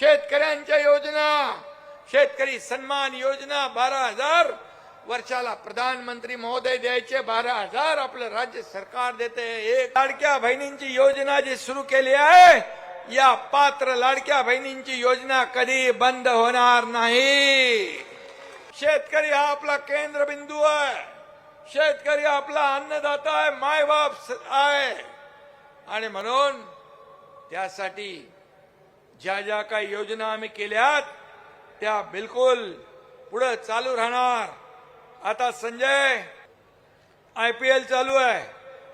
शेतकऱ्यांच्या योजना शेतकरी सन्मान योजना बारा हजार वर्षाला प्रधानमंत्री महोदय द्यायचे बारा हजार आपलं राज्य सरकार देते. एक लाडक्या बहिणींची योजना जी सुरू केली आहे या पात्र लाडक्या बहिणींची योजना कधी बंद होणार नाही. शेतकरी हा आपला केंद्रबिंदू आहे. शेतकरी आपला अन्नदाता आहे मायबाप आहे. आणि म्हणून त्यासाठी ज्या ज्या काही योजना आम्ही केल्यात त्या बिलकुल पुढे चालू राहणार. आता संजय आय पी एल चालू आहे.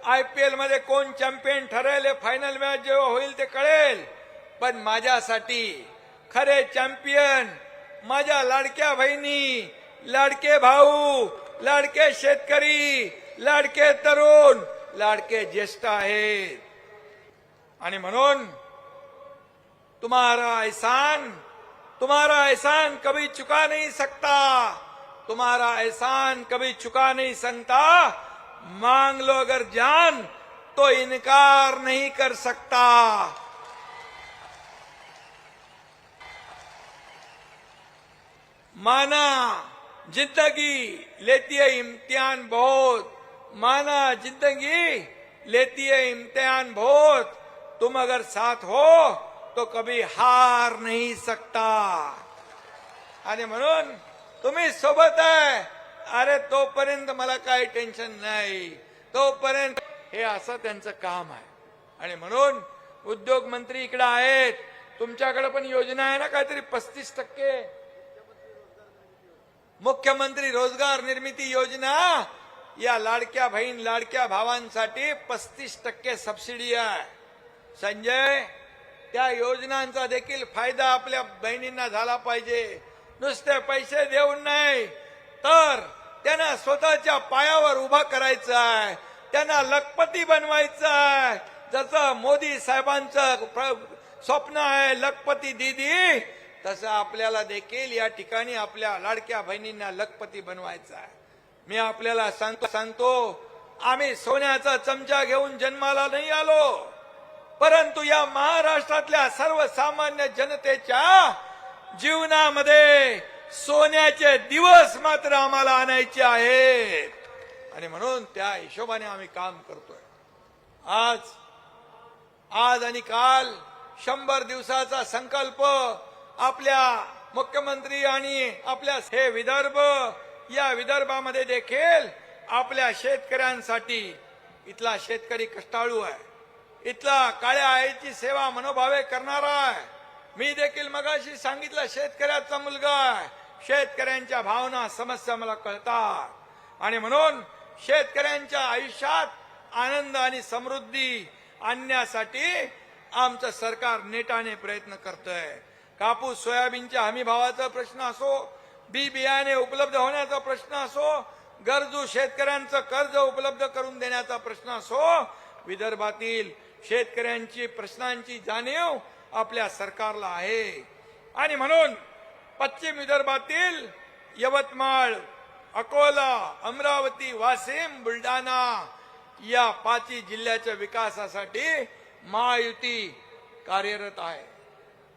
आय पी एलमध्ये कोण चॅम्पियन ठरेल हे फायनल मॅच जेव्हा होईल ते कळेल. पण माझ्यासाठी खरे चॅम्पियन माझ्या लाडक्या बहिणी लाडके भाऊ लाडके शेतकरी लाडके तरुण लाडके ज्येष्ठ आहेत. आणि म्हणून तुम्हारा एहसान तुम्हारा एहसान कभी चुका नहीं सकता। तुम्हारा एहसान कभी चुका नहीं सकता। मांग लो अगर जान तो इनकार नहीं कर सकता। माना ज़िंदगी लेती है इम्तिहान बहुत। माना ज़िंदगी लेती है इम्तिहान बहुत। तुम अगर साथ हो तो कभी हार नहीं सकता। आणि म्हणून तुम्ही सोबत आहे. अरे तोपर्यंत मला काही टेन्शन नाही. तोपर्यंत हे असं त्यांचं काम आहे. आणि म्हणून उद्योग मंत्री इकडे आहेत. तुमच्याकडे पण योजना आहे ना काहीतरी पस्तीस टक्के? मुख्यमंत्री रोजगार निर्मिती योजना? या लाडक्या बहीण लाडक्या भावांसाठी पस्तीस टक्के सबसिडी आहे. संजय त्या योजनांचा देखील फायदा आपल्या बहिणींना झाला पाहिजे. नुसते पैसे देऊन नाही तर त्यांना स्वतःच्या पायावर उभा करायचं आहे. त्यांना लखपती बनवायचं आहे. जसं मोदी साहेबांचं प्र- स्वप्न आहे लखपती दिदी तसं आपल्याला देखील या ठिकाणी आपल्या लाडक्या बहिणींना लखपती बनवायचं आहे. मी आपल्याला सांगतो सांगतो आम्ही सोन्याचा चमचा घेऊन जन्माला नाही आलो. परंतु या महाराष्ट्रातल्या सर्वसामान्य जनतेच्या जीवनामध्ये सोन्याचे दिवस मात्र आम्हाला आणायचे आहेत. आणि म्हणून त्या हिशोबाने आम्ही काम करतोय. आज आज आणि काल शंभर दिवसाचा संकल्प आपल्या मुख्यमंत्री आणि आपल्या हे विदर्भ या विदर्भामध्ये देखील आपल्या शेतकऱ्यांसाठी इथला शेतकरी कष्टाळू आहे. इथला काळ्या आईची सेवा मनोभावे करणार आहे. मी देखील मगाशी सांगितलं शेतकऱ्याचा मुलगा आहे. शेतकऱ्यांच्या भावना समस्या मला कळतात. आणि म्हणून शेतकऱ्यांच्या आयुष्यात आनंद आणि समृद्धी आणण्यासाठी आमचं सरकार नेटाने प्रयत्न करतंय. कापूस सोयाबीनच्या हमी भावाचा प्रश्न असो बी बियाणे उपलब्ध होण्याचा प्रश्न असो गरजू शेतकऱ्यांचं कर्ज उपलब्ध करून देण्याचा प्रश्न असो विदर्भातील शेतकऱ्यांची प्रश्नांची जाणीव आपल्या सरकारला आहे. आणि म्हणून पश्चिम विदर्भातील यवतमाळ अकोला अमरावती वाशिम बुलढाणा या पाचही जिल्ह्याच्या विकासासाठी महायुती कार्यरत आहे.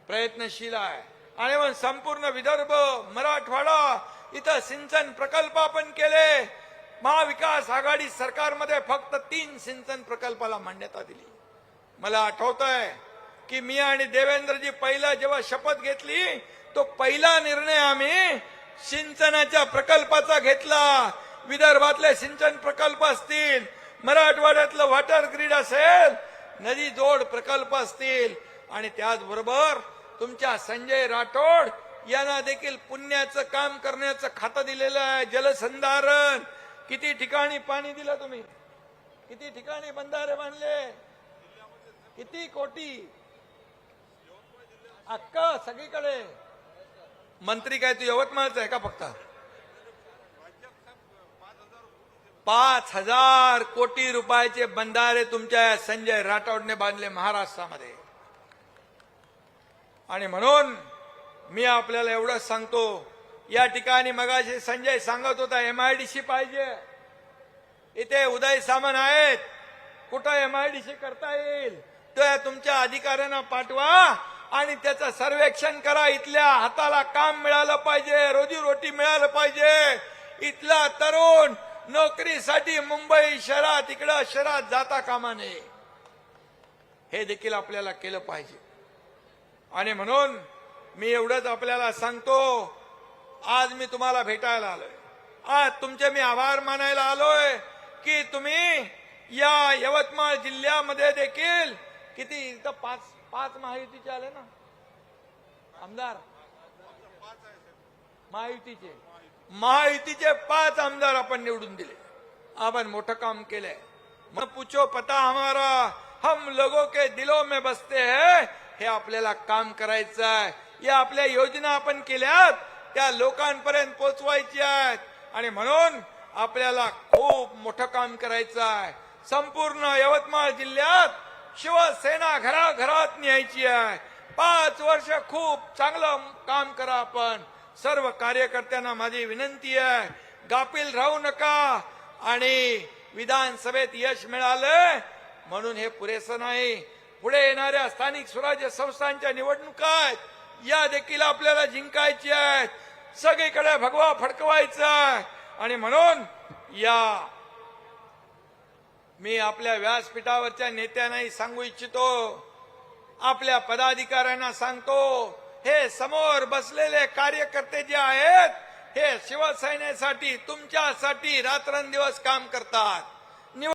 प्रयत्नशील आहे. आणि मग संपूर्ण विदर्भ मराठवाडा इथं सिंचन प्रकल्प आपण केले. महाविकास आघाडी सरकारमध्ये फक्त तीन सिंचन प्रकल्पाला मान्यता दिली. मला आठवत आहे की मी आणि देवेंद्रजी पहिला जेव्हा शपथ घेतली तो पहिला निर्णय आम्ही सिंचनाच्या प्रकल्पाचा घेतला. विदर्भातले सिंचन प्रकल्प असतील मराठवाड्यातलं वॉटर ग्रीड असेल नदी जोड प्रकल्प असतील. आणि त्याचबरोबर तुमच्या संजय राठोड यांना देखील पुण्याचं काम करण्याचं खातं दिलेलं आहे जलसंधारण. किती ठिकाणी पाणी दिलं तुम्ही? किती ठिकाणी बंधारे बांधले? किती कोटी? अक्क सगळीकडे. मंत्री काय तू यवतमाळचा आहे का फक्त? पाच हजार कोटी रुपयाचे बंधारे तुमच्या संजय राठोडने बांधले महाराष्ट्रामध्ये. आणि म्हणून मी आपल्याला एवढंच सांगतो या ठिकाणी मगाशी संजय सांगत होता एमआयडीसी पाहिजे. इथे उदय सामन आहेत. कुठं एमआयडीसी करता येईल? त्या तुमच्या अधिकाऱ्यांना पाठवा आणि त्याचं सर्वेक्षण करा. इथल्या हाताला काम मिळालं पाहिजे रोजीरोटी मिळालं पाहिजे. इथला तरुण नोकरीसाठी मुंबई शहरात इकडं शहरात जाता कामा नये. हे देखील आपल्याला केलं पाहिजे. आणि म्हणून मी एवढंच आपल्याला सांगतो आज मी तुम्हाला भेटायला आलोय. आज तुमचे मी आभार मानायला आलोय की तुम्ही या यवतमाळ जिल्ह्यामध्ये देखील किती? इथं पाच पाच महायुतीचे आले ना. आमदार. महायुतीचे. महायुतीचे पाच आमदार आपण निवडून दिले. आपण मोठं काम केलंय. मग पूछो पता हमारा हम लोगों के दिलो में बसते है. हे आपल्याला काम करायचं आहे. या आपल्या योजना आपण केल्यात. त्या लोकांपर्यंत पोचवायची आहेत. आणि म्हणून आपल्याला खूप मोठं काम करायचं आहे. संपूर्ण यवतमाळ जिल्ह्यात शिवसेना घराघरात न्यायची आहे. पाच वर्ष खूप चांगलं काम करा आपण. सर्व कार्यकर्त्यांना माझी विनंती आहे. गापील राहू नका आणि विधानसभेत यश मिळालं म्हणून हे पुरेसं नाही. पुढे येणाऱ्या स्थानिक स्वराज्य संस्थांच्या निवडणुका या देखील आपल्याला जिंकायची आहेत. सगळीकडे भगवा फडकवायचा आहे. आणि म्हणून या मी आपल्या व्यासपीठावरच्या नेत्यांनाही सांगू इच्छितो आपल्या पदाधिकाऱ्यांना सांगतो हे समोर बसलेले कार्यकर्ते जे आहेत हे शिवसेनेसाठी तुमच्यासाठी रात्रंदिवस काम करतात.